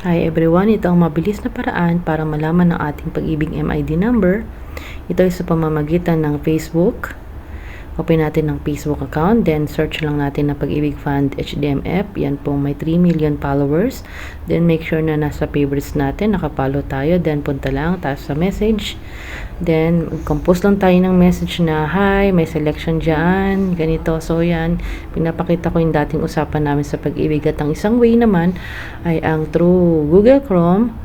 Hi everyone, ito ang mabilis na paraan para malaman ang ating pag-ibig MID number. Ito ay sa pamamagitan ng Facebook. Open natin ng Facebook account, then search lang natin na Pag-ibig Fund HDMF. Yan pong may 3 million followers. Then make sure na nasa favorites natin, nakapalo tayo. Then punta lang, taas sa message. Then compose lang tayo ng message na, Hi, may selection dyan, ganito. So yan, pinapakita ko yung dating usapan namin sa pag-ibig. At ang isang way naman ay ang through Google Chrome,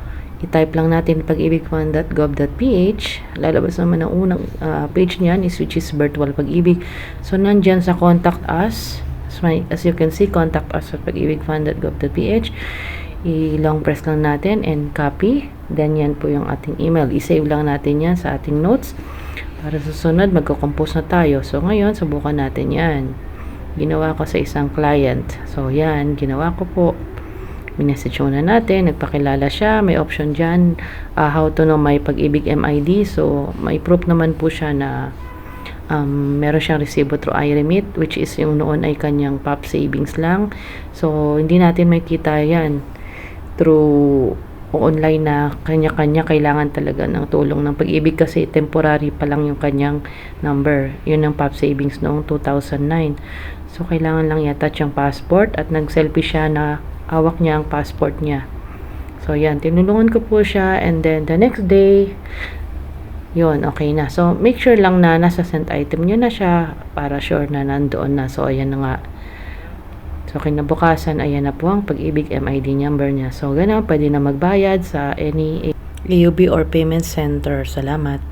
i-type lang natin pag-ibigfund.gov.ph lalabas naman ang unang ah, page niyan is which is virtual pag-ibig. So nandyan sa contact us. As, my, as you can see contact us at pag-ibigfund.gov.ph i-long press lang natin and copy. Then yan po yung ating email. I-save lang natin yan sa ating notes. Para sa sunod magko-compose na tayo. So ngayon subukan natin yan. Ginawa ko sa isang client. So yan. Ginawa ko po minessage muna natin, nagpakilala siya, may option dyan, uh, how to know my pag-ibig MID, so may proof naman po siya na um, meron siyang resibo through iRemit, which is yung noon ay kanyang POP savings lang, so hindi natin makita yan through online na kanya-kanya kailangan talaga ng tulong ng pag-ibig kasi temporary pa lang yung kanyang number. Yun ang POP savings noong 2009. So, kailangan lang i-attach yung passport at nag-selfie siya na hawak niya ang passport niya. So, yan. Tinulungan ko po siya and then the next day, yun, okay na. So, make sure lang na nasa sent item nyo na siya para sure na nandoon na. So, ayan na nga. So, kinabukasan, ayan na po ang pag-ibig MID number niya. So, ganun, pwede na magbayad sa any AUB or payment center. Salamat.